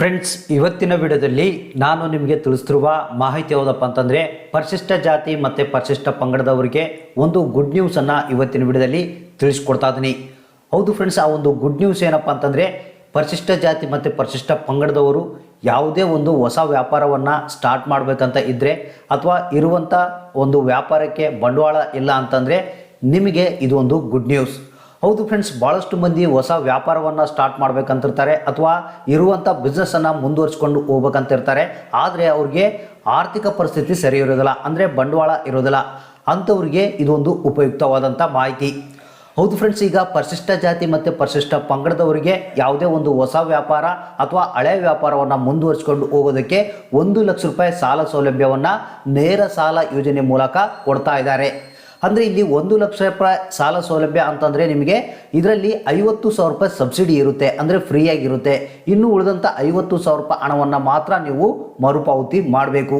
Friends ಇವತ್ತಿನ ವಿಡಿಯೋದಲ್ಲಿ ನಾನು ನಿಮಗೆ ತಿಳಿಸ್ತಿರುವ ಮಾಹಿತಿ ಯಾವುದಪ್ಪ ಅಂತಂದರೆ ಪರಿಶಿಷ್ಟ ಜಾತಿ ಮತ್ತು ಪರಿಶಿಷ್ಟ ಪಂಗಡದವರಿಗೆ ಒಂದು ಗುಡ್ ನ್ಯೂಸನ್ನು ಇವತ್ತಿನ ವಿಡಿಯೋದಲ್ಲಿ ತಿಳಿಸ್ಕೊಡ್ತಾ ಇದ್ದೀನಿ. ಹೌದು ಫ್ರೆಂಡ್ಸ್ ಆ ಒಂದು ಗುಡ್ ನ್ಯೂಸ್ ಏನಪ್ಪ ಅಂತಂದರೆ ಪರಿಶಿಷ್ಟ ಜಾತಿ ಮತ್ತು ಪರಿಶಿಷ್ಟ ಪಂಗಡದವರು ಯಾವುದೇ ಒಂದು ಹೊಸ ವ್ಯಾಪಾರವನ್ನು ಸ್ಟಾರ್ಟ್ ಮಾಡಬೇಕಂತ ಇದ್ದರೆ ಅಥವಾ ಇರುವಂಥ ಒಂದು ವ್ಯಾಪಾರಕ್ಕೆ ಬಂಡವಾಳ ಇಲ್ಲ ಅಂತಂದರೆ ನಿಮಗೆ ಇದು ಒಂದು ಗುಡ್ ನ್ಯೂಸ್ ಹೌದು ಫ್ರೆಂಡ್ಸ್ ಭಾಳಷ್ಟು ಮಂದಿ ಹೊಸ ವ್ಯಾಪಾರವನ್ನು ಸ್ಟಾರ್ಟ್ ಮಾಡ್ಬೇಕಂತಿರ್ತಾರೆ ಅಥವಾ ಇರುವಂಥ ಬಿಸ್ನೆಸ್ಸನ್ನು ಮುಂದುವರಿಸ್ಕೊಂಡು ಹೋಗ್ಬೇಕಂತಿರ್ತಾರೆ. ಆದರೆ ಅವ್ರಿಗೆ ಆರ್ಥಿಕ ಪರಿಸ್ಥಿತಿ ಸರಿ ಇರೋದಿಲ್ಲ, ಅಂದರೆ ಬಂಡವಾಳ ಇರೋದಿಲ್ಲ. ಅಂಥವ್ರಿಗೆ ಇದೊಂದು ಉಪಯುಕ್ತವಾದಂಥ ಮಾಹಿತಿ. ಹೌದು ಫ್ರೆಂಡ್ಸ್ ಈಗ ಪರಿಶಿಷ್ಟ ಜಾತಿ ಮತ್ತು ಪರಿಶಿಷ್ಟ ಪಂಗಡದವರಿಗೆ ಯಾವುದೇ ಒಂದು ಹೊಸ ವ್ಯಾಪಾರ ಅಥವಾ ಹಳೆ ವ್ಯಾಪಾರವನ್ನು ಮುಂದುವರಿಸಿಕೊಂಡು ಹೋಗೋದಕ್ಕೆ ಒಂದು ಲಕ್ಷ ರೂಪಾಯಿ ಸಾಲ ಸೌಲಭ್ಯವನ್ನು ನೇರ ಸಾಲ ಯೋಜನೆ ಮೂಲಕ ಕೊಡ್ತಾ ಇದ್ದಾರೆ. ಅಂದರೆ ಇಲ್ಲಿ ಒಂದು ಲಕ್ಷ ರೂಪಾಯಿ ಸಾಲ ಸೌಲಭ್ಯ ಅಂತಂದರೆ ನಿಮಗೆ ಇದರಲ್ಲಿ ಐವತ್ತು ಸಾವಿರ ರೂಪಾಯಿ ಸಬ್ಸಿಡಿ ಇರುತ್ತೆ, ಅಂದರೆ ಫ್ರೀಯಾಗಿರುತ್ತೆ ಇನ್ನು ಉಳಿದಂಥ ಐವತ್ತು ಸಾವಿರ ರೂಪಾಯಿ ಹಣವನ್ನು ಮಾತ್ರ ನೀವು ಮರುಪಾವತಿ ಮಾಡಬೇಕು.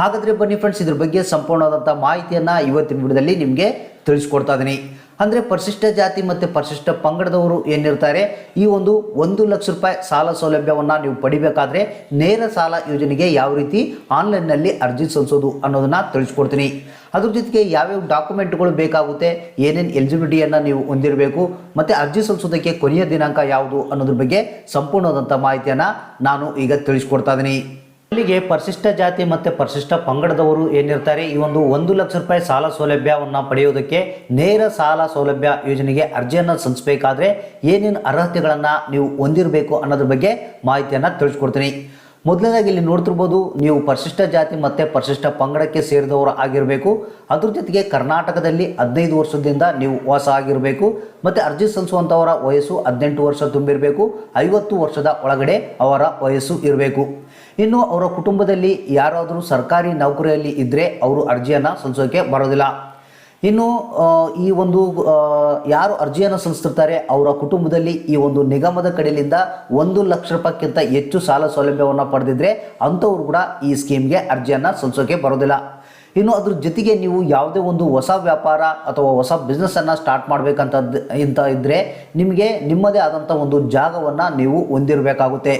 ಹಾಗಾದರೆ ಬನ್ನಿ ಫ್ರೆಂಡ್ಸ್ ಇದ್ರ ಬಗ್ಗೆ ಸಂಪೂರ್ಣವಾದಂಥ ಮಾಹಿತಿಯನ್ನು ಇವತ್ತಿನ ವಿಡಿಯೋದಲ್ಲಿ ನಿಮಗೆ ತಿಳಿಸ್ಕೊಡ್ತಾ ಇದ್ದೀನಿ ಅಂದರೆ ಪರಿಶಿಷ್ಟ ಜಾತಿ ಮತ್ತು ಪರಿಶಿಷ್ಟ ಪಂಗಡದವರು ಏನಿರ್ತಾರೆ, ಈ ಒಂದು ಒಂದು ಲಕ್ಷ ರೂಪಾಯಿ ಸಾಲ ಸೌಲಭ್ಯವನ್ನು ನೀವು ಪಡಿಬೇಕಾದ್ರೆ ನೇರ ಸಾಲ ಯೋಜನೆಗೆ ಯಾವ ರೀತಿ ಆನ್ಲೈನ್ನಲ್ಲಿ ಅರ್ಜಿ ಸಲ್ಲಿಸೋದು ಅನ್ನೋದನ್ನು ತಿಳಿಸ್ಕೊಡ್ತೀನಿ. ಅದ್ರ ಜೊತೆಗೆ ಯಾವ್ಯಾವ ಡಾಕ್ಯುಮೆಂಟ್ಗಳು ಬೇಕಾಗುತ್ತೆ, ಏನೇನು ಎಲಿಜಿಬಿಲಿಟಿಯನ್ನು ನೀವು ಹೊಂದಿರಬೇಕು, ಮತ್ತು ಅರ್ಜಿ ಸಲ್ಲಿಸೋದಕ್ಕೆ ಕೊನೆಯ ದಿನಾಂಕ ಯಾವುದು ಅನ್ನೋದ್ರ ಬಗ್ಗೆ ಸಂಪೂರ್ಣವಾದಂಥ ಮಾಹಿತಿಯನ್ನು ನಾನು ಈಗ ತಿಳಿಸ್ಕೊಡ್ತಾ ಇದ್ದೀನಿ ಇಲ್ಲಿಗೆ ಪರಿಶಿಷ್ಟ ಜಾತಿ ಮತ್ತು ಪರಿಶಿಷ್ಟ ಪಂಗಡದವರು ಏನಿರ್ತಾರೆ, ಈ ಒಂದು ಒಂದು ಲಕ್ಷ ರೂಪಾಯಿ ಸಾಲ ಸೌಲಭ್ಯವನ್ನು ಪಡೆಯೋದಕ್ಕೆ ನೇರ ಸಾಲ ಸೌಲಭ್ಯ ಯೋಜನೆಗೆ ಅರ್ಜಿಯನ್ನು ಸಲ್ಲಿಸಬೇಕಾದ್ರೆ ಏನೇನು ಅರ್ಹತೆಗಳನ್ನು ನೀವು ಹೊಂದಿರಬೇಕು ಅನ್ನೋದ್ರ ಬಗ್ಗೆ ಮಾಹಿತಿಯನ್ನು ತಿಳಿಸ್ಕೊಡ್ತೀನಿ. ಮೊದಲನೇದಾಗಿ ಇಲ್ಲಿ ನೋಡ್ತಿರ್ಬೋದು, ನೀವು ಪರಿಶಿಷ್ಟ ಜಾತಿ ಮತ್ತು ಪರಿಶಿಷ್ಟ ಪಂಗಡಕ್ಕೆ ಸೇರಿದವರು ಆಗಿರಬೇಕು. ಅದ್ರ ಜೊತೆಗೆ ಕರ್ನಾಟಕದಲ್ಲಿ ಹದಿನೈದು ವರ್ಷದಿಂದ ನೀವು ವಾಸ ಆಗಿರಬೇಕು. ಮತ್ತು ಅರ್ಜಿ ಸಲ್ಲಿಸುವಂಥವರ ವಯಸ್ಸು ಹದಿನೆಂಟು ವರ್ಷ ತುಂಬಿರಬೇಕು. ಐವತ್ತು ವರ್ಷದ ಒಳಗಡೆ ಅವರ ವಯಸ್ಸು ಇರಬೇಕು. ಇನ್ನು ಅವರ ಕುಟುಂಬದಲ್ಲಿ ಯಾರಾದರೂ ಸರ್ಕಾರಿ ನೌಕರಿಯಲ್ಲಿ ಇದ್ದರೆ ಅವರು ಅರ್ಜಿಯನ್ನು ಸಲ್ಲಿಸೋಕೆ ಬರೋದಿಲ್ಲ. ಇನ್ನು ಈ ಒಂದು ಯಾರು ಅರ್ಜಿಯನ್ನು ಸಲ್ಲಿಸ್ತಿರ್ತಾರೆ ಅವರ ಕುಟುಂಬದಲ್ಲಿ ಈ ಒಂದು ನಿಗಮದ ಕಡೆಯಿಂದ ಒಂದು ಲಕ್ಷ ರೂಪಾಯಿಗಿಂತ ಹೆಚ್ಚು ಸಾಲ ಸೌಲಭ್ಯವನ್ನು ಪಡೆದಿದ್ದರೆ ಅಂಥವ್ರು ಕೂಡ ಈ ಸ್ಕೀಮ್ಗೆ ಅರ್ಜಿಯನ್ನು ಸಲ್ಲಿಸೋಕೆ ಬರೋದಿಲ್ಲ. ಇನ್ನು ಅದ್ರ ಜೊತೆಗೆ ನೀವು ಯಾವುದೇ ಒಂದು ಹೊಸ ವ್ಯಾಪಾರ ಅಥವಾ ಹೊಸ ಬಿಸ್ನೆಸ್ಸನ್ನು ಸ್ಟಾರ್ಟ್ ಮಾಡಬೇಕಂತ ಇಂಥ ಇದ್ದರೆ ನಿಮಗೆ ನಿಮ್ಮದೇ ಆದಂಥ ಒಂದು ಜಾಗವನ್ನು ನೀವು ಹೊಂದಿರಬೇಕಾಗುತ್ತೆ.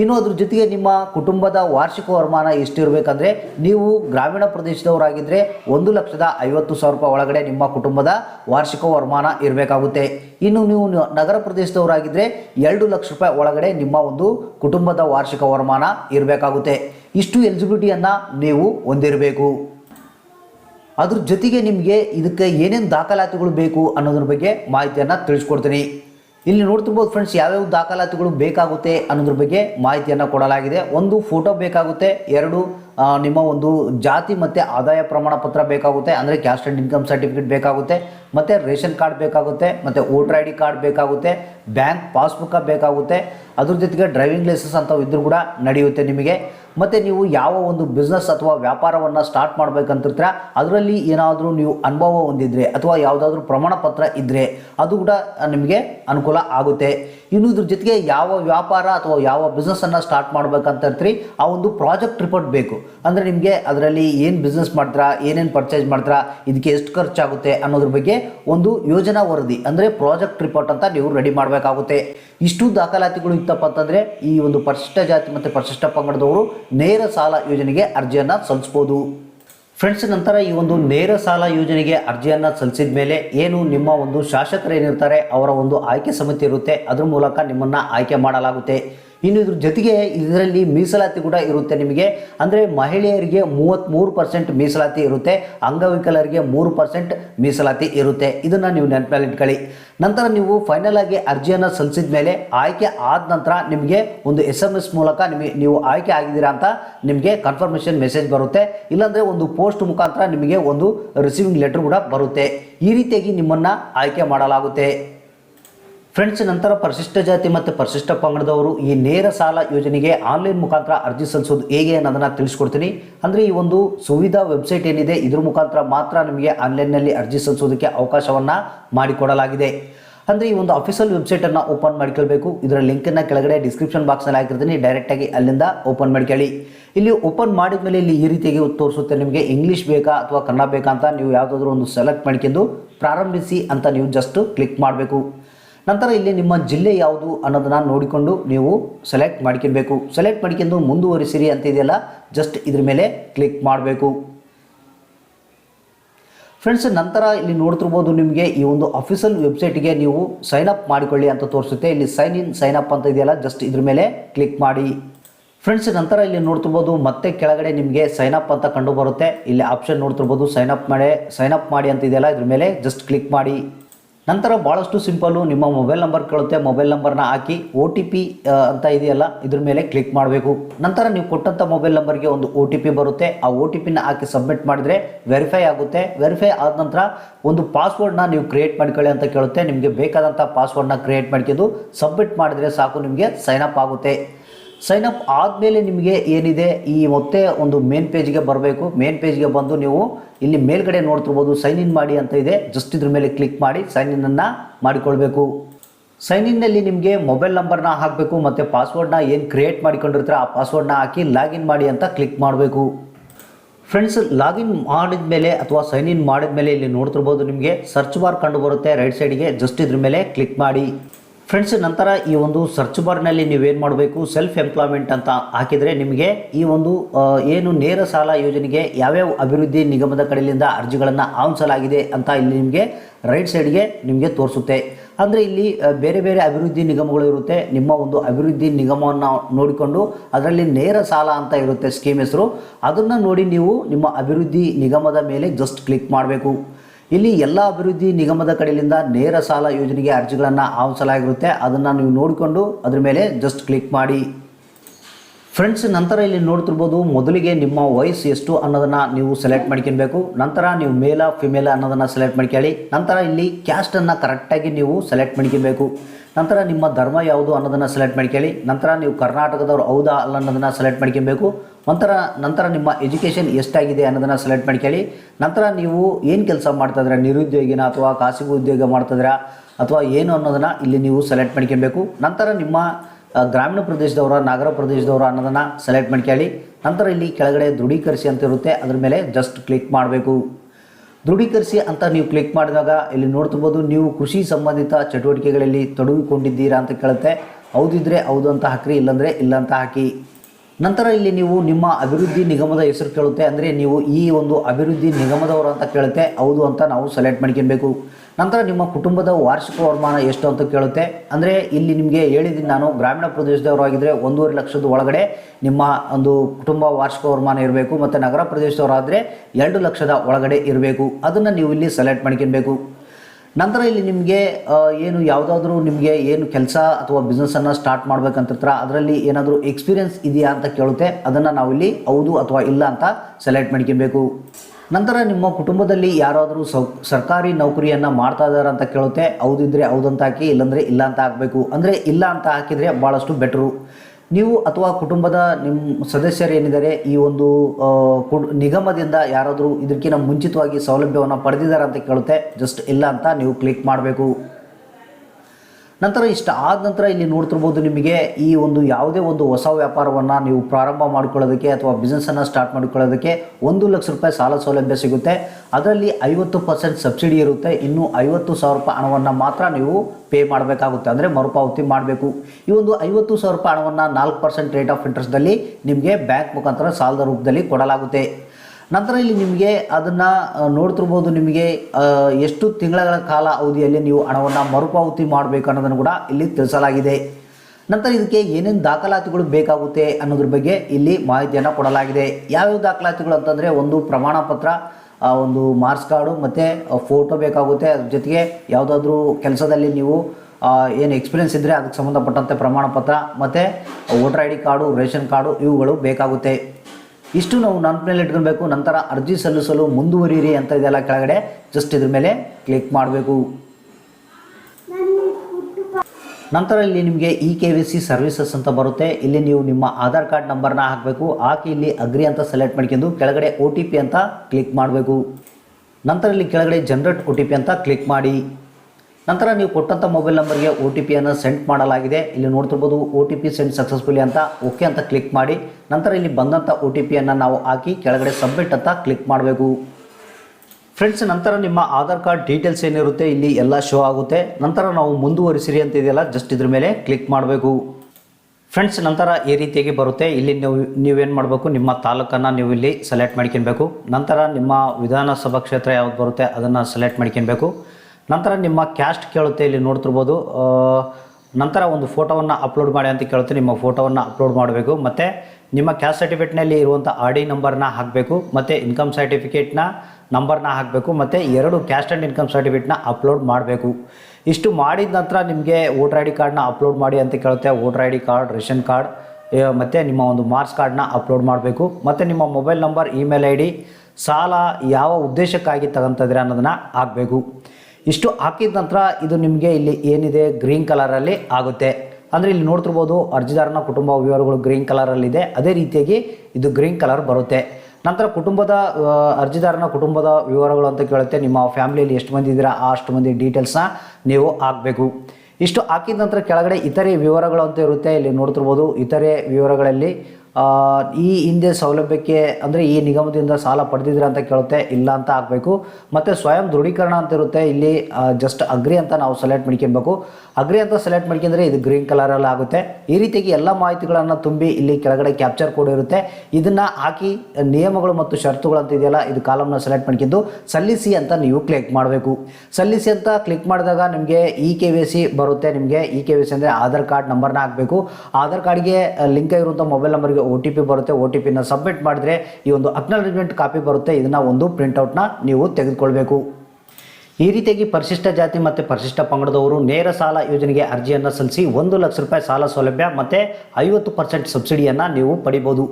ಇನ್ನು ಅದ್ರ ಜೊತೆಗೆ ನಿಮ್ಮ ಕುಟುಂಬದ ವಾರ್ಷಿಕ ವರಮಾನ ಎಷ್ಟಿರಬೇಕಂದ್ರೆ ನೀವು ಗ್ರಾಮೀಣ ಪ್ರದೇಶದವರಾಗಿದ್ದರೆ ಒಂದು ಲಕ್ಷದ ಐವತ್ತು ಸಾವಿರ ರೂಪಾಯಿ ಒಳಗಡೆ ನಿಮ್ಮ ಕುಟುಂಬದ ವಾರ್ಷಿಕ ವರಮಾನ ಇರಬೇಕಾಗುತ್ತೆ. ಇನ್ನು ನೀವು ನಗರ ಪ್ರದೇಶದವರಾಗಿದ್ದರೆ ಎರಡು ಲಕ್ಷ ರೂಪಾಯಿ ಒಳಗಡೆ ನಿಮ್ಮ ಒಂದು ಕುಟುಂಬದ ವಾರ್ಷಿಕ ವರಮಾನ ಇರಬೇಕಾಗುತ್ತೆ. ಇಷ್ಟು ಎಲಿಜಿಬಿಲಿಟಿಯನ್ನು ನೀವು ಹೊಂದಿರಬೇಕು. ಅದ್ರ ಜೊತೆಗೆ ನಿಮಗೆ ಇದಕ್ಕೆ ಏನೇನು ದಾಖಲಾತಿಗಳು ಬೇಕು ಅನ್ನೋದ್ರ ಬಗ್ಗೆ ಮಾಹಿತಿಯನ್ನು ತಿಳಿಸ್ಕೊಡ್ತೀನಿ. ಇಲ್ಲಿ ನೋಡ್ತಿರ್ಬೋದು ಫ್ರೆಂಡ್ಸ್ ಯಾವ್ಯಾವ ದಾಖಲಾತಿಗಳು ಬೇಕಾಗುತ್ತೆ ಅನ್ನೋದ್ರ ಬಗ್ಗೆ ಮಾಹಿತಿಯನ್ನು ಕೊಡಲಾಗಿದೆ. ಒಂದು ಫೋಟೋ ಬೇಕಾಗುತ್ತೆ ಎರಡು ನಿಮ್ಮ ಒಂದು ಜಾತಿ ಮತ್ತು ಆದಾಯ ಪ್ರಮಾಣ ಪತ್ರ ಬೇಕಾಗುತ್ತೆ, ಅಂದರೆ ಕ್ಯಾಸ್ಟ್ ಆ್ಯಂಡ್ ಇನ್ಕಮ್ ಸರ್ಟಿಫಿಕೇಟ್ ಬೇಕಾಗುತ್ತೆ, ಮತ್ತು ರೇಷನ್ ಕಾರ್ಡ್ ಬೇಕಾಗುತ್ತೆ, ಮತ್ತು ವೋಟರ್ ಐ ಡಿ ಕಾರ್ಡ್ ಬೇಕಾಗುತ್ತೆ, ಬ್ಯಾಂಕ್ ಪಾಸ್ಬುಕ್ಕ ಬೇಕಾಗುತ್ತೆ, ಅದ್ರ ಜೊತೆಗೆ ಡ್ರೈವಿಂಗ್ ಲೈಸೆನ್ಸ್ ಅಂತ ಇದ್ರೂ ಕೂಡ ನಡೆಯುತ್ತೆ ನಿಮಗೆ. ಮತ್ತು ನೀವು ಯಾವ ಒಂದು ಬಿಸ್ನೆಸ್ ಅಥವಾ ವ್ಯಾಪಾರವನ್ನು ಸ್ಟಾರ್ಟ್ ಮಾಡಬೇಕಂತಿರ್ತೀರ, ಅದರಲ್ಲಿ ಏನಾದರೂ ನೀವು ಅನುಭವ ಹೊಂದಿದ್ರೆ ಅಥವಾ ಯಾವುದಾದ್ರೂ ಪ್ರಮಾಣ ಪತ್ರ ಇದ್ದರೆ ಅದು ಕೂಡ ನಿಮಗೆ ಅನುಕೂಲ ಆಗುತ್ತೆ. ಇನ್ನು ಇದ್ರ ಜೊತೆಗೆ ಯಾವ ವ್ಯಾಪಾರ ಅಥವಾ ಯಾವ ಬಿಸ್ನೆಸ್ಸನ್ನು ಸ್ಟಾರ್ಟ್ ಮಾಡಬೇಕಂತ ಇರ್ತೀರಿ ಆ ಒಂದು ಪ್ರಾಜೆಕ್ಟ್ ರಿಪೋರ್ಟ್ ಬೇಕು. ಅಂದರೆ ನಿಮಗೆ ಅದರಲ್ಲಿ ಏನು ಬಿಸ್ನೆಸ್ ಮಾಡ್ತೀರಾ, ಏನೇನು ಪರ್ಚೇಸ್ ಮಾಡ್ತೀರಾ, ಇದಕ್ಕೆ ಎಷ್ಟು ಖರ್ಚಾಗುತ್ತೆ ಅನ್ನೋದ್ರ ಬಗ್ಗೆ ಒಂದು ಯೋಜನಾ ವರದಿ, ಅಂದರೆ ಪ್ರಾಜೆಕ್ಟ್ ರಿಪೋರ್ಟ್ ಅಂತ ನೀವು ರೆಡಿ ಮಾಡಬೇಕಾಗುತ್ತೆ. ಇಷ್ಟು ದಾಖಲಾತಿಗಳು ಇತ್ತಪ್ಪ ಅಂತಂದರೆ ಈ ಒಂದು ಪರಿಶಿಷ್ಟ ಜಾತಿ ಮತ್ತು ಪರಿಶಿಷ್ಟ ಪಂಗಡದವರು ನೇರ ಸಾಲ ಯೋಜನೆಗೆ ಅರ್ಜಿಯನ್ನು ಸಲ್ಲಿಸ್ಬೋದು. ಫ್ರೆಂಡ್ಸ್ ನಂತರ ಈ ಒಂದು ನೇರ ಸಾಲ ಯೋಜನೆಗೆ ಅರ್ಜಿಯನ್ನು ಸಲ್ಲಿಸಿದ ಮೇಲೆ ಏನು ನಿಮ್ಮ ಒಂದು ಶಾಸಕರೇನಿರ್ತಾರೆ, ಅವರ ಒಂದು ಆಯ್ಕೆ ಸಮಿತಿ ಇರುತ್ತೆ, ಅದ್ರ ಮೂಲಕ ನಿಮ್ಮನ್ನು ಆಯ್ಕೆ ಮಾಡಲಾಗುತ್ತೆ. ಇನ್ನು ಇದ್ರ ಜೊತೆಗೆ ಇದರಲ್ಲಿ ಮೀಸಲಾತಿ ಕೂಡ ಇರುತ್ತೆ ನಿಮಗೆ. ಅಂದರೆ ಮಹಿಳೆಯರಿಗೆ ಮೂವತ್ತ್ಮೂರು ಪರ್ಸೆಂಟ್ ಮೀಸಲಾತಿ ಇರುತ್ತೆ, ಅಂಗವಿಕಲರಿಗೆ ಮೂರು ಪರ್ಸೆಂಟ್ ಮೀಸಲಾತಿ ಇರುತ್ತೆ. ಇದನ್ನು ನೀವು ನೆನಪಲ್ಲಿ ಇಟ್ಕೊಳ್ಳಿ. ನಂತರ ನೀವು ಫೈನಲ್ ಆಗಿ ಅರ್ಜಿಯನ್ನು ಸಲ್ಲಿಸಿದ ಮೇಲೆ ಆಯ್ಕೆ ಆದ ನಂತರ ನಿಮಗೆ ಒಂದು ಎಸ್ ಎಂ ಎಸ್ ಮೂಲಕ ನಿಮಗೆ ನೀವು ಆಯ್ಕೆ ಆಗಿದ್ದೀರಾ ಅಂತ ನಿಮಗೆ ಕನ್ಫರ್ಮೇಷನ್ ಮೆಸೇಜ್ ಬರುತ್ತೆ. ಇಲ್ಲಾಂದರೆ ಒಂದು ಪೋಸ್ಟ್ ಮುಖಾಂತರ ನಿಮಗೆ ಒಂದು ರಿಸೀವಿಂಗ್ ಲೆಟರ್ ಕೂಡ ಬರುತ್ತೆ. ಈ ರೀತಿಯಾಗಿ ನಿಮ್ಮನ್ನು ಆಯ್ಕೆ ಮಾಡಲಾಗುತ್ತೆ. ಫ್ರೆಂಡ್ಸ್, ನಂತರ ಪರಿಶಿಷ್ಟ ಜಾತಿ ಮತ್ತು ಪರಿಶಿಷ್ಟ ಪಂಗಡದವರು ಈ ನೇರ ಸಾಲ ಯೋಜನೆಗೆ ಆನ್ಲೈನ್ ಮುಖಾಂತರ ಅರ್ಜಿ ಸಲ್ಲಿಸೋದು ಹೇಗೆ ಅನ್ನೋದನ್ನು ತಿಳಿಸ್ಕೊಡ್ತೀನಿ. ಅಂದರೆ ಈ ಒಂದು ಸುವಿಧಾ ವೆಬ್ಸೈಟ್ ಏನಿದೆ, ಇದ್ರ ಮುಖಾಂತರ ಮಾತ್ರ ನಿಮಗೆ ಆನ್ಲೈನ್ನಲ್ಲಿ ಅರ್ಜಿ ಸಲ್ಲಿಸೋದಕ್ಕೆ ಅವಕಾಶವನ್ನು ಮಾಡಿಕೊಡಲಾಗಿದೆ. ಅಂದರೆ ಈ ಒಂದು ಅಫಿಷಿಯಲ್ ವೆಬ್ಸೈಟನ್ನು ಓಪನ್ ಮಾಡ್ಕೊಳ್ಬೇಕು. ಇದರ ಲಿಂಕನ್ನು ಕೆಳಗಡೆ ಡಿಸ್ಕ್ರಿಪ್ಷನ್ ಬಾಕ್ಸ್ನಲ್ಲಿ ಹಾಕಿರ್ತೀನಿ. ಡೈರೆಕ್ಟಾಗಿ ಅಲ್ಲಿಂದ ಓಪನ್ ಮಾಡ್ಕೊಳ್ಳಿ. ಇಲ್ಲಿ ಓಪನ್ ಮಾಡಿದ ಮೇಲೆ ಇಲ್ಲಿ ಈ ರೀತಿಯಾಗಿ ತೋರಿಸುತ್ತೆ. ನಿಮಗೆ ಇಂಗ್ಲೀಷ್ ಬೇಕಾ ಅಥವಾ ಕನ್ನಡ ಬೇಕಾ ಅಂತ ನೀವು ಯಾವುದಾದ್ರೂ ಒಂದು ಸೆಲೆಕ್ಟ್ ಮಾಡ್ಕೊಂಡು ಪ್ರಾರಂಭಿಸಿ ಅಂತ ನೀವು ಜಸ್ಟ್ ಕ್ಲಿಕ್ ಮಾಡಬೇಕು. ನಂತರ ಇಲ್ಲಿ ನಿಮ್ಮ ಜಿಲ್ಲೆ ಯಾವುದು ಅನ್ನೋದನ್ನ ನೋಡಿಕೊಂಡು ನೀವು ಸೆಲೆಕ್ಟ್ ಮಾಡ್ಕೊಬೇಕು ಸೆಲೆಕ್ಟ್ ಮಾಡ್ಕೊಂಡು ಮುಂದುವರಿಸಿರಿ ಅಂತ ಇದೆಯಲ್ಲ ಜಸ್ಟ್ ಇದ್ರ ಮೇಲೆ ಕ್ಲಿಕ್ ಮಾಡಬೇಕು. ಫ್ರೆಂಡ್ಸ್ ನಂತರ ಇಲ್ಲಿ ನೋಡ್ತಿರ್ಬೋದು ನಿಮಗೆ ಈ ಒಂದು ಅಫಿಷಿಯಲ್ ವೆಬ್ಸೈಟ್ಗೆ ನೀವು ಸೈನ್ ಅಪ್ ಮಾಡಿಕೊಳ್ಳಿ ಅಂತ ತೋರಿಸುತ್ತೆ. ಇಲ್ಲಿ ಸೈನ್ ಇನ್ ಸೈನ್ ಅಪ್ ಅಂತ ಇದೆಯಲ್ಲ ಜಸ್ಟ್ ಇದ್ರ ಮೇಲೆ ಕ್ಲಿಕ್ ಮಾಡಿ. ಫ್ರೆಂಡ್ಸ್ ನಂತರ ಇಲ್ಲಿ ನೋಡ್ತಿರ್ಬೋದು ಮತ್ತೆ ಕೆಳಗಡೆ ನಿಮಗೆ ಸೈನ್ ಅಪ್ ಅಂತ ಕಂಡು ಬರುತ್ತೆ. ಇಲ್ಲಿ ಆಪ್ಷನ್ ನೋಡ್ತಿರ್ಬೋದು ಸೈನ್ ಅಪ್ ಮಾಡಿ ಸೈನ್ ಅಪ್ ಮಾಡಿ ಅಂತ ಇದೆಯಲ್ಲ, ಇದ್ರ ಮೇಲೆ ಜಸ್ಟ್ ಕ್ಲಿಕ್ ಮಾಡಿ. ನಂತರ ಭಾಳಷ್ಟು ಸಿಂಪಲ್ಲು, ನಿಮ್ಮ ಮೊಬೈಲ್ ನಂಬರ್ ಕೇಳುತ್ತೆ, ಮೊಬೈಲ್ ನಂಬರ್ನ ಹಾಕಿ ಒ ಟಿ ಪಿ ಅಂತ ಇದೆಯಲ್ಲ, ಇದ್ರ ಮೇಲೆ ಕ್ಲಿಕ್ ಮಾಡಬೇಕು. ನಂತರ ನೀವು ಕೊಟ್ಟಂಥ ಮೊಬೈಲ್ ನಂಬರ್ಗೆ ಒಂದು ಒ ಟಿ ಪಿ ಬರುತ್ತೆ. ಆ ಒ ಟಿ ಪಿನ ಹಾಕಿ ಸಬ್ಮಿಟ್ ಮಾಡಿದರೆ ವೆರಿಫೈ ಆಗುತ್ತೆ. ವೆರಿಫೈ ಆದ ನಂತರ ಒಂದು ಪಾಸ್ವರ್ಡ್ನ ನೀವು ಕ್ರಿಯೇಟ್ ಮಾಡ್ಕೊಳ್ಳಿ ಅಂತ ಕೇಳುತ್ತೆ. ನಿಮಗೆ ಬೇಕಾದಂಥ ಪಾಸ್ವರ್ಡ್ನ ಕ್ರಿಯೇಟ್ ಮಾಡ್ಕೊಂಡು ಸಬ್ಮಿಟ್ ಮಾಡಿದರೆ ಸಾಕು, ನಿಮಗೆ ಸೈನ್ ಅಪ್ ಆಗುತ್ತೆ. ಸೈನ್ ಅಪ್ ಆದಮೇಲೆ ನಿಮಗೆ ಏನಿದೆ ಈ ಮತ್ತೆ ಒಂದು ಮೇನ್ ಪೇಜ್ಗೆ ಬರಬೇಕು. ಮೇನ್ ಪೇಜ್ಗೆ ಬಂದು ನೀವು ಇಲ್ಲಿ ಮೇಲ್ಗಡೆ ನೋಡ್ತಿರ್ಬೋದು ಸೈನ್ ಇನ್ ಮಾಡಿ ಅಂತ ಇದೆ. ಜಸ್ಟ್ ಇದ್ರ ಮೇಲೆ ಕ್ಲಿಕ್ ಮಾಡಿ ಸೈನ್ ಇನ್ನನ್ನು ಮಾಡಿಕೊಳ್ಬೇಕು. ಸೈನ್ ಇನ್ನಲ್ಲಿ ನಿಮಗೆ ಮೊಬೈಲ್ ನಂಬರ್ನ ಹಾಕಬೇಕು, ಮತ್ತು ಪಾಸ್ವರ್ಡ್ನ ಏನು ಕ್ರಿಯೇಟ್ ಮಾಡಿಕೊಂಡಿರ್ತೀರ ಆ ಪಾಸ್ವರ್ಡ್ನ ಹಾಕಿ ಲಾಗಿನ್ ಮಾಡಿ ಅಂತ ಕ್ಲಿಕ್ ಮಾಡಬೇಕು. ಫ್ರೆಂಡ್ಸ್ ಲಾಗಿನ್ ಮಾಡಿದ ಮೇಲೆ ಅಥವಾ ಸೈನ್ ಇನ್ ಮಾಡಿದ ಮೇಲೆ ಇಲ್ಲಿ ನೋಡ್ತಿರ್ಬೋದು ನಿಮಗೆ. ಸರ್ಚ್ ಬಾರ್ ಕಂಡು ಬರುತ್ತೆ ರೈಟ್ ಸೈಡಿಗೆ ಜಸ್ಟ್ ಇದ್ರ ಮೇಲೆ ಕ್ಲಿಕ್ ಮಾಡಿ. ಫ್ರೆಂಡ್ಸ್ ನಂತರ ಈ ಒಂದು ಸರ್ಚ್ ಬಾರ್ನಲ್ಲಿ ನೀವೇನು ಮಾಡಬೇಕು? ಸೆಲ್ಫ್ ಎಂಪ್ಲಾಯ್ಮೆಂಟ್ ಅಂತ ಹಾಕಿದರೆ ನಿಮಗೆ ಈ ಒಂದು ಏನು ನೇರ ಸಾಲ ಯೋಜನೆಗೆ ಯಾವ್ಯಾವ ಅಭಿವೃದ್ಧಿ ನಿಗಮದ ಕಡೆಯಿಂದ ಅರ್ಜಿಗಳನ್ನು ಆಹ್ವಾನಿಸಲಾಗಿದೆ ಅಂತ ಇಲ್ಲಿ ನಿಮಗೆ ರೈಟ್ ಸೈಡ್ಗೆ ನಿಮಗೆ ತೋರಿಸುತ್ತೆ. ಅಂದರೆ ಇಲ್ಲಿ ಬೇರೆ ಬೇರೆ ಅಭಿವೃದ್ಧಿ ನಿಗಮಗಳು ಇರುತ್ತೆ. ನಿಮ್ಮ ಒಂದು ಅಭಿವೃದ್ಧಿ ನಿಗಮವನ್ನು ನೋಡಿಕೊಂಡು ಅದರಲ್ಲಿ ನೇರ ಸಾಲ ಅಂತ ಇರುತ್ತೆ ಸ್ಕೀಮ್ ಹೆಸರು. ಅದನ್ನು ನೋಡಿ ನೀವು ನಿಮ್ಮ ಅಭಿವೃದ್ಧಿ ನಿಗಮದ ಮೇಲೆ ಜಸ್ಟ್ ಕ್ಲಿಕ್ ಮಾಡಬೇಕು. ಇಲ್ಲಿ ಎಲ್ಲ ಅಭಿವೃದ್ಧಿ ನಿಗಮದ ಕಡೆಯಿಂದ ನೇರ ಸಾಲ ಯೋಜನೆಗೆ ಅರ್ಜಿಗಳನ್ನು ಆಹ್ವಾನಿಸಲಾಗಿರುತ್ತೆ. ಅದನ್ನು ನೀವು ನೋಡಿಕೊಂಡು ಅದ್ರ ಮೇಲೆ ಜಸ್ಟ್ ಕ್ಲಿಕ್ ಮಾಡಿ. ಫ್ರೆಂಡ್ಸ್ ನಂತರ ಇಲ್ಲಿ ನೋಡ್ತಿರ್ಬೋದು ಮೊದಲಿಗೆ ನಿಮ್ಮ ವಯಸ್ಸು ಎಷ್ಟು ಅನ್ನೋದನ್ನು ನೀವು ಸೆಲೆಕ್ಟ್ ಮಾಡ್ಕೊಬೇಕು ನಂತರ ನೀವು ಮೇಲ ಫಿಮೇಲ ಅನ್ನೋದನ್ನು ಸೆಲೆಕ್ಟ್ ಮಾಡ್ಕೊಳ್ಳಿ. ನಂತರ ಇಲ್ಲಿ ಕ್ಯಾಸ್ಟನ್ನು ಕರೆಕ್ಟಾಗಿ ನೀವು ಸೆಲೆಕ್ಟ್ ಮಾಡ್ಕೊಬೇಕು ನಂತರ ನಿಮ್ಮ ಧರ್ಮ ಯಾವುದು ಅನ್ನೋದನ್ನು ಸೆಲೆಕ್ಟ್ ಮಾಡ್ಕೊಳ್ಳಿ ನಂತರ ನೀವು ಕರ್ನಾಟಕದವ್ರು ಹೌದಾ ಅಲ್ಲ ಅನ್ನೋದನ್ನು ಸೆಲೆಕ್ಟ್ ಮಾಡ್ಕೊಬೇಕು. ನಂತರ ನಂತರ ನಿಮ್ಮ ಎಜುಕೇಷನ್ ಎಷ್ಟಾಗಿದೆ ಅನ್ನೋದನ್ನು ಸೆಲೆಕ್ಟ್ ಮಾಡ್ಕೊಳ್ಳಿ ನಂತರ ನೀವು ಏನು ಕೆಲಸ ಮಾಡ್ತಾಯಿದ್ರೆ ನಿರುದ್ಯೋಗಿನ ಅಥವಾ ಖಾಸಗಿ ಉದ್ಯೋಗ ಮಾಡ್ತಾಯಿದ್ರಾ ಅಥವಾ ಏನು ಅನ್ನೋದನ್ನು ಇಲ್ಲಿ ನೀವು ಸೆಲೆಕ್ಟ್ ಮಾಡ್ಕೊಬೇಕು ನಂತರ ನಿಮ್ಮ ಗ್ರಾಮೀಣ ಪ್ರದೇಶದವರ, ನಗರ ಪ್ರದೇಶದವರ ಅನ್ನೋದನ್ನು ಸೆಲೆಕ್ಟ್ ಮಾಡ್ಕೊಳ್ಳಿ ನಂತರ ಇಲ್ಲಿ ಕೆಳಗಡೆ ದೃಢೀಕರಿಸಿ ಅಂತ ಇರುತ್ತೆ. ಅದ್ರ ಮೇಲೆ ಜಸ್ಟ್ ಕ್ಲಿಕ್ ಮಾಡಬೇಕು. ದೃಢೀಕರಿಸಿ ಅಂತ ನೀವು ಕ್ಲಿಕ್ ಮಾಡಿದಾಗ ಇಲ್ಲಿ ನೋಡ್ತಿರ್ಬೋದು ನೀವು ಕೃಷಿ ಸಂಬಂಧಿತ ಚಟುವಟಿಕೆಗಳಲ್ಲಿ ತೊಡಗಿಕೊಂಡಿದ್ದೀರಾ ಅಂತ ಕೇಳುತ್ತೆ. ಹೌದಿದ್ರೆ ಹೌದು ಅಂತ ಹಾಕ್ರಿ, ಇಲ್ಲಾಂದರೆ ಇಲ್ಲ ಅಂತ ಹಾಕಿ. ನಂತರ ಇಲ್ಲಿ ನೀವು ನಿಮ್ಮ ಅಭಿವೃದ್ಧಿ ನಿಗಮದ ಹೆಸರು ಕೇಳುತ್ತೆ. ಅಂದರೆ ನೀವು ಈ ಒಂದು ಅಭಿವೃದ್ಧಿ ನಿಗಮದವರು ಅಂತ ಕೇಳುತ್ತೆ. ಹೌದು ಅಂತ ನಾವು ಸೆಲೆಕ್ಟ್ ಮಾಡ್ಕೊಬೇಕು ನಂತರ ನಿಮ್ಮ ಕುಟುಂಬದ ವಾರ್ಷಿಕ ವರಮಾನ ಎಷ್ಟು ಅಂತ ಕೇಳುತ್ತೆ. ಅಂದರೆ ಇಲ್ಲಿ ನಿಮಗೆ ಹೇಳಿದ್ದೀನಿ ನಾನು, ಗ್ರಾಮೀಣ ಪ್ರದೇಶದವರಾಗಿದ್ದರೆ ಒಂದೂವರೆ ಲಕ್ಷದ ಒಳಗಡೆ ನಿಮ್ಮ ಒಂದು ಕುಟುಂಬ ವಾರ್ಷಿಕ ವರಮಾನ ಇರಬೇಕು, ಮತ್ತು ನಗರ ಪ್ರದೇಶದವರಾದರೆ ಎರಡು ಲಕ್ಷದ ಒಳಗಡೆ ಇರಬೇಕು. ಅದನ್ನು ನೀವು ಇಲ್ಲಿ ಸೆಲೆಕ್ಟ್ ಮಾಡ್ಕೊಬೇಕು ನಂತರ ಇಲ್ಲಿ ನಿಮಗೆ ಏನು ಯಾವುದಾದ್ರೂ ನಿಮಗೆ ಏನು ಕೆಲಸ ಅಥವಾ ಬಿಸ್ನೆಸ್ಸನ್ನು ಸ್ಟಾರ್ಟ್ ಮಾಡಬೇಕಂತಿರ್ತಾರ, ಅದರಲ್ಲಿ ಏನಾದರೂ ಎಕ್ಸ್ಪೀರಿಯನ್ಸ್ ಇದೆಯಾ ಅಂತ ಕೇಳುತ್ತೆ. ಅದನ್ನು ನಾವಿಲ್ಲಿ ಹೌದು ಅಥವಾ ಇಲ್ಲ ಅಂತ ಸೆಲೆಕ್ಟ್ ಮಾಡ್ಕೊಬೇಕು ನಂತರ ನಿಮ್ಮ ಕುಟುಂಬದಲ್ಲಿ ಯಾರಾದರೂ ಸೌ, ಸರ್ಕಾರಿ ನೌಕರಿಯನ್ನು ಮಾಡ್ತಾ ಇದ್ದಾರೆ ಅಂತ ಕೇಳುತ್ತೆ, ಹೌದಿದ್ರೆ ಹೌದಂತ ಹಾಕಿ, ಇಲ್ಲಾಂದರೆ ಇಲ್ಲ ಅಂತ ಹಾಕಬೇಕು. ಅಂದರೆ ಇಲ್ಲ ಅಂತ ಹಾಕಿದರೆ ಭಾಳಷ್ಟು ಬೆಟ್ರು. ನೀವು ಅಥವಾ ಕುಟುಂಬದ ನಿಮ್ಮ ಸದಸ್ಯರೇನಿದ್ದಾರೆ ಈ ಒಂದು ನಿಗಮದಿಂದ ಯಾರಾದರೂ ಇದಕ್ಕಿಂತ ಮುಂಚಿತವಾಗಿ ಸೌಲಭ್ಯವನ್ನು ಪಡೆದಿದ್ದಾರೆ ಅಂತ ಕೇಳುತ್ತೆ, ಜಸ್ಟ್ ಇಲ್ಲ ಅಂತ ನೀವು ಕ್ಲಿಕ್ ಮಾಡಬೇಕು. ನಂತರ ಇಷ್ಟ ಆದ ನಂತರ ಇಲ್ಲಿ ನೋಡ್ತಿರ್ಬೋದು ನಿಮಗೆ ಈ ಒಂದು ಯಾವುದೇ ಒಂದು ಹೊಸ ವ್ಯಾಪಾರವನ್ನು ನೀವು ಪ್ರಾರಂಭ ಮಾಡ್ಕೊಳ್ಳೋದಕ್ಕೆ ಅಥವಾ ಬಿಸ್ನೆಸ್ಸನ್ನು ಸ್ಟಾರ್ಟ್ ಮಾಡ್ಕೊಳ್ಳೋದಕ್ಕೆ ಒಂದು ಲಕ್ಷ ರೂಪಾಯಿ ಸಾಲ ಸೌಲಭ್ಯ ಸಿಗುತ್ತೆ. ಅದರಲ್ಲಿ ಐವತ್ತು ಪರ್ಸೆಂಟ್ ಸಬ್ಸಿಡಿ ಇರುತ್ತೆ. ಇನ್ನು ಐವತ್ತು ಸಾವಿರ ರೂಪಾಯಿ ಹಣವನ್ನು ಮಾತ್ರ ನೀವು ಪೇ ಮಾಡಬೇಕಾಗುತ್ತೆ. ಅಂದರೆ ಮರುಪಾವತಿ ಮಾಡಬೇಕು. ಈ ಒಂದು ಐವತ್ತು ಸಾವಿರ ರೂಪಾಯಿ ಹಣವನ್ನು ನಾಲ್ಕು ಪರ್ಸೆಂಟ್ ರೇಟ್ ಆಫ್ ಇಂಟ್ರೆಸ್ಟಲ್ಲಿ ನಿಮಗೆ ಬ್ಯಾಂಕ್ ಮುಖಾಂತರ ಸಾಲದ ರೂಪದಲ್ಲಿ ಕೊಡಲಾಗುತ್ತೆ. ನಂತರ ಇಲ್ಲಿ ನಿಮಗೆ ಅದನ್ನು ನೋಡ್ತಿರ್ಬೋದು ನಿಮಗೆ ಎಷ್ಟು ತಿಂಗಳ ಕಾಲ ಅವಧಿಯಲ್ಲಿ ನೀವು ಹಣವನ್ನು ಮರುಪಾವತಿ ಮಾಡಬೇಕು ಅನ್ನೋದನ್ನು ಕೂಡ ಇಲ್ಲಿ ತಿಳಿಸಲಾಗಿದೆ. ನಂತರ ಇದಕ್ಕೆ ಏನೇನು ದಾಖಲಾತಿಗಳು ಬೇಕಾಗುತ್ತೆ ಅನ್ನೋದ್ರ ಬಗ್ಗೆ ಇಲ್ಲಿ ಮಾಹಿತಿಯನ್ನು ಕೊಡಲಾಗಿದೆ. ಯಾವ್ಯಾವ ದಾಖಲಾತಿಗಳು ಅಂತಂದರೆ ಒಂದು ಪ್ರಮಾಣ ಪತ್ರ ಒಂದು ಮಾರ್ಕ್ಸ್ ಕಾರ್ಡು ಮತ್ತು ಫೋಟೋ ಬೇಕಾಗುತ್ತೆ. ಅದ್ರ ಜೊತೆಗೆ ಯಾವುದಾದ್ರೂ ಕೆಲಸದಲ್ಲಿ ನೀವು ಏನು ಎಕ್ಸ್ಪೀರಿಯನ್ಸ್ ಇದ್ದರೆ ಅದಕ್ಕೆ ಸಂಬಂಧಪಟ್ಟಂತೆ ಪ್ರಮಾಣ ಪತ್ರ ಮತ್ತು voter I D card, ration card ಇವುಗಳು ಬೇಕಾಗುತ್ತೆ. ಇಷ್ಟು ನಾವು ನೆನಪಿನಲ್ಲಿ ಇಟ್ಕೊಳ್ಬೇಕು, ನಂತರ ಅರ್ಜಿ ಸಲ್ಲಿಸಲು ಮುಂದುವರಿಯಿರಿ ಅಂತ ಇದೆಲ್ಲ ಕೆಳಗಡೆ ಜಸ್ಟ್ ಇದ್ರ ಮೇಲೆ ಕ್ಲಿಕ್ ಮಾಡಬೇಕು. ನಂತರ ಇಲ್ಲಿ ನಿಮಗೆ E K Y C services ಅಂತ ಬರುತ್ತೆ. ಇಲ್ಲಿ ನೀವು ನಿಮ್ಮ ಆಧಾರ್ ಕಾರ್ಡ್ ನಂಬರ್ನ ಹಾಕಬೇಕು. ಹಾಕಿ ಇಲ್ಲಿ ಅಗ್ರಿ ಅಂತ ಸೆಲೆಕ್ಟ್ ಮಾಡ್ಕೊಂಡು ಕೆಳಗಡೆ ಒ ಅಂತ ಕ್ಲಿಕ್ ಮಾಡಬೇಕು. ನಂತರ ಇಲ್ಲಿ ಕೆಳಗಡೆ ಜನರೇಟ್ ಒ ಅಂತ ಕ್ಲಿಕ್ ಮಾಡಿ. ನಂತರ ನೀವು ಕೊಟ್ಟಂಥ ಮೊಬೈಲ್ ನಂಬರ್ಗೆ ಒ ಟಿ ಪಿಯನ್ನು ಸೆಂಡ್ ಮಾಡಲಾಗಿದೆ. ಇಲ್ಲಿ ನೋಡ್ತಿರ್ಬೋದು O T P send successfully ಅಂತ ಓಕೆ ಅಂತ ಕ್ಲಿಕ್ ಮಾಡಿ, ನಂತರ ಇಲ್ಲಿ ಬಂದಂಥ ಒ ಟಿ ಪಿಯನ್ನು ನಾವು ಹಾಕಿ ಕೆಳಗಡೆ ಸಬ್ಮಿಟ್ ಅಂತ ಕ್ಲಿಕ್ ಮಾಡಬೇಕು. ಫ್ರೆಂಡ್ಸ್ ನಂತರ ನಿಮ್ಮ ಆಧಾರ್ ಕಾರ್ಡ್ ಡೀಟೇಲ್ಸ್ ಏನಿರುತ್ತೆ, ಇಲ್ಲಿ ಎಲ್ಲ ಶೋ ಆಗುತ್ತೆ. ನಂತರ ನಾವು ಮುಂದುವರಿಸಿರಿ ಅಂತ ಇದೆಯಲ್ಲ ಜಸ್ಟ್ ಇದ್ರ ಮೇಲೆ ಕ್ಲಿಕ್ ಮಾಡಬೇಕು. ಫ್ರೆಂಡ್ಸ್ ನಂತರ ಈ ರೀತಿಯಾಗಿ ಬರುತ್ತೆ. ಇಲ್ಲಿ ನೀವು, ನೀವೇನು ಮಾಡಬೇಕು, ನಿಮ್ಮ ತಾಲೂಕನ್ನು ನೀವು ಇಲ್ಲಿ ಸೆಲೆಕ್ಟ್ ಮಾಡ್ಕೊಬೇಕು ನಂತರ ನಿಮ್ಮ ವಿಧಾನಸಭಾ ಕ್ಷೇತ್ರ ಯಾವ್ದು ಬರುತ್ತೆ, ಅದನ್ನು ಸೆಲೆಕ್ಟ್ ಮಾಡ್ಕೊಬೇಕು ನಂತರ ನಿಮ್ಮ ಕ್ಯಾಸ್ಟ್ ಕೇಳುತ್ತೆ ಇಲ್ಲಿ ನೋಡ್ತಿರ್ಬೋದು. ನಂತರ ಒಂದು ಫೋಟೋವನ್ನು ಅಪ್ಲೋಡ್ ಮಾಡಿ ಅಂತ ಕೇಳುತ್ತೆ. ನಿಮ್ಮ ಫೋಟೋವನ್ನು ಅಪ್ಲೋಡ್ ಮಾಡಬೇಕು. ಮತ್ತು ನಿಮ್ಮ ಕ್ಯಾಸ್ಟ್ ಸರ್ಟಿಫಿಕೇಟ್ನಲ್ಲಿ ಇರುವಂಥ ಆರ್ ಡಿ ನಂಬರ್ನ ಹಾಕಬೇಕು. ಮತ್ತು ಇನ್ಕಮ್ ಸರ್ಟಿಫಿಕೇಟ್ನ ನಂಬರ್ನ ಹಾಕಬೇಕು. ಮತ್ತು ಎರಡು ಕ್ಯಾಸ್ಟ್ ಆ್ಯಂಡ್ ಇನ್ಕಮ್ ಸರ್ಟಿಫಿಕೇಟ್ನ ಅಪ್ಲೋಡ್ ಮಾಡಬೇಕು. ಇಷ್ಟು ಮಾಡಿದ ನಂತರ ನಿಮಗೆ ವೋಟರ್ ಐ ಡಿ ಕಾರ್ಡ್ನ ಅಪ್ಲೋಡ್ ಮಾಡಿ ಅಂತ ಕೇಳುತ್ತೆ. Voter I D card ration card ಮತ್ತು ನಿಮ್ಮ ಒಂದು ಮಾರ್ಕ್ಸ್ ಕಾರ್ಡ್ನ ಅಪ್ಲೋಡ್ ಮಾಡಬೇಕು. ಮತ್ತು ನಿಮ್ಮ mobile number email I D ಸಾಲ ಯಾವ ಉದ್ದೇಶಕ್ಕಾಗಿ ತಗೊಂತದ್ರೆ ಅನ್ನೋದನ್ನು ಹಾಕಬೇಕು. ಇಷ್ಟು ಹಾಕಿದ ನಂತರ ಇದು ನಿಮಗೆ ಇಲ್ಲಿ ಏನಿದೆ ಗ್ರೀನ್ ಕಲರಲ್ಲಿ ಆಗುತ್ತೆ. ಅಂದರೆ ಇಲ್ಲಿ ನೋಡ್ತಿರ್ಬೋದು ಅರ್ಜಿದಾರನ ಕುಟುಂಬ ವಿವರಗಳು ಗ್ರೀನ್ ಕಲರಲ್ಲಿದೆ. ಅದೇ ರೀತಿಯಾಗಿ ಇದು ಗ್ರೀನ್ ಕಲರ್ ಬರುತ್ತೆ. ನಂತರ ಕುಟುಂಬದ ಅರ್ಜಿದಾರನ ಕುಟುಂಬದ ವಿವರಗಳು ಅಂತ ಕೇಳುತ್ತೆ. ನಿಮ್ಮ ಫ್ಯಾಮಿಲಿಯಲ್ಲಿ ಎಷ್ಟು ಮಂದಿ ಇದ್ದೀರಾ, ಆ ಅಷ್ಟು ಮಂದಿ ಡೀಟೇಲ್ಸ್ನ ನೀವು ಹಾಕಬೇಕು. ಇಷ್ಟು ಹಾಕಿದ ನಂತರ ಕೆಳಗಡೆ ಇತರೆ ವಿವರಗಳು ಅಂತ ಇರುತ್ತೆ. ಇಲ್ಲಿ ನೋಡ್ತಿರ್ಬೋದು ಇತರೆ ವಿವರಗಳಲ್ಲಿ ಈ ಹಿಂದೆ ಸೌಲಭ್ಯಕ್ಕೆ ಅಂದರೆ ಈ ನಿಗಮದಿಂದ ಸಾಲ ಪಡೆದಿದ್ದೀರಾ ಅಂತ ಕೇಳುತ್ತೆ, ಇಲ್ಲ ಅಂತ ಹಾಕಬೇಕು ಮತ್ತು ಸ್ವಯಂ ದೃಢೀಕರಣ ಅಂತ ಇರುತ್ತೆ, ಇಲ್ಲಿ ಜಸ್ಟ್ ಅಗ್ರಿ ಅಂತ ನಾವು ಸೆಲೆಕ್ಟ್ ಮಾಡ್ಕೊಬೇಕು. ಅಗ್ರಿ ಅಂತ ಸೆಲೆಕ್ಟ್ ಮಾಡ್ಕೊಂಡ್ರೆ ಇದು ಗ್ರೀನ್ ಕಲರಲ್ಲಿ ಆಗುತ್ತೆ. ಈ ರೀತಿಯಾಗಿ ಎಲ್ಲ ಮಾಹಿತಿಗಳನ್ನು ತುಂಬಿ ಇಲ್ಲಿ ಕೆಳಗಡೆ ಕ್ಯಾಪ್ಚರ್ ಕೋಡ್ ಇರುತ್ತೆ. ಇದನ್ನು ಹಾಕಿ, ನಿಯಮಗಳು ಮತ್ತು ಷರತ್ತುಗಳು ಅಂತ ಇದೆಯಲ್ಲ, ಇದು ಕಾಲಮ್ನ ಸೆಲೆಕ್ಟ್ ಮಾಡ್ಕೊಂಡು ಸಲ್ಲಿಸಿ ಅಂತ ನೀವು ಕ್ಲಿಕ್ ಮಾಡಬೇಕು. ಸಲ್ಲಿಸಿ ಅಂತ ಕ್ಲಿಕ್ ಮಾಡಿದಾಗ ನಿಮಗೆ ಇ ಕೆ ವಿ ಸಿ ಬರುತ್ತೆ, ನಿಮಗೆ ಇ ಕೆ ವಿ ಸಿ ಅಂದರೆ ಆಧಾರ್ ಕಾರ್ಡ್ ನಂಬರ್ನ ಹಾಕಬೇಕು. ಆಧಾರ್ ಕಾರ್ಡ್ಗೆ ಲಿಂಕ್ ಆಗಿರುವಂಥ ಮೊಬೈಲ್ ನಂಬರ್ಗೆ ಒ ಟಿ ಪಿ ಬರುತ್ತೆ, ಒ ಟಿ ಪಿನ ಸಬ್ಮಿಟ್ ಮಾಡಿದ್ರೆ ಈ ಒಂದು ಅಕ್ನಾಲಜ್ಮೆಂಟ್ ಕಾಪಿ ಬರುತ್ತೆ. ಇದನ್ನು ಒಂದು ಪ್ರಿಂಟೌಟ್ನ ನೀವು ತೆಗೆದುಕೊಳ್ಬೇಕು. ಈ ರೀತಿಯಾಗಿ ಪರಿಶಿಷ್ಟ ಜಾತಿ ಮತ್ತು ಪರಿಶಿಷ್ಟ ಪಂಗಡದವರು ನೇರ ಸಾಲ ಯೋಜನೆಗೆ ಅರ್ಜಿಯನ್ನು ಸಲ್ಲಿಸಿ ಒಂದು ಲಕ್ಷ ರೂಪಾಯಿ ಸಾಲ ಸೌಲಭ್ಯ ಮತ್ತು ಐವತ್ತು ಪರ್ಸೆಂಟ್ ಸಬ್ಸಿಡಿಯನ್ನು ನೀವು ಪಡಿಬೋದು.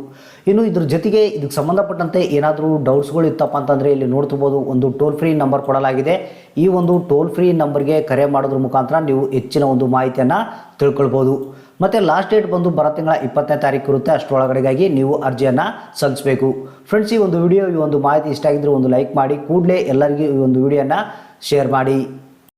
ಇನ್ನು ಇದ್ರ ಜೊತೆಗೆ ಇದಕ್ಕೆ ಸಂಬಂಧಪಟ್ಟಂತೆ ಏನಾದರೂ ಡೌಟ್ಸ್ಗಳು ಇತ್ತಪ್ಪ ಅಂತಂದರೆ ಇಲ್ಲಿ ನೋಡ್ತಬೋದು ಒಂದು ಟೋಲ್ ಫ್ರೀ ನಂಬರ್ ಕೊಡಲಾಗಿದೆ. ಈ ಒಂದು ಟೋಲ್ ಫ್ರೀ ನಂಬರ್ಗೆ ಕರೆ ಮಾಡೋದ್ರ ಮುಖಾಂತರ ನೀವು ಹೆಚ್ಚಿನ ಒಂದು ಮಾಹಿತಿಯನ್ನು ತಿಳ್ಕೊಳ್ಬೋದು ಮತ್ತು ಲಾಸ್ಟ್ ಡೇಟ್ ಬಂದು ಬರೋ ತಿಂಗಳ ಇಪ್ಪತ್ತನೇ ತಾರೀಕು ಇರುತ್ತೆ. ಅಷ್ಟರೊಳಗಡೆಗಾಗಿ ನೀವು ಅರ್ಜಿಯನ್ನು ಸಲ್ಲಿಸಬೇಕು. ಫ್ರೆಂಡ್ಸ್ ಈ ಒಂದು ವಿಡಿಯೋ ಈ ಒಂದು ಮಾಹಿತಿ ಇಷ್ಟ ಆಗಿದ್ರೆ ಒಂದು ಲೈಕ್ ಮಾಡಿ, ಕೂಡಲೇ ಎಲ್ಲರಿಗೂ ಈ ಒಂದು ವಿಡಿಯೋನ ಶೇರ್ ಮಾಡಿ.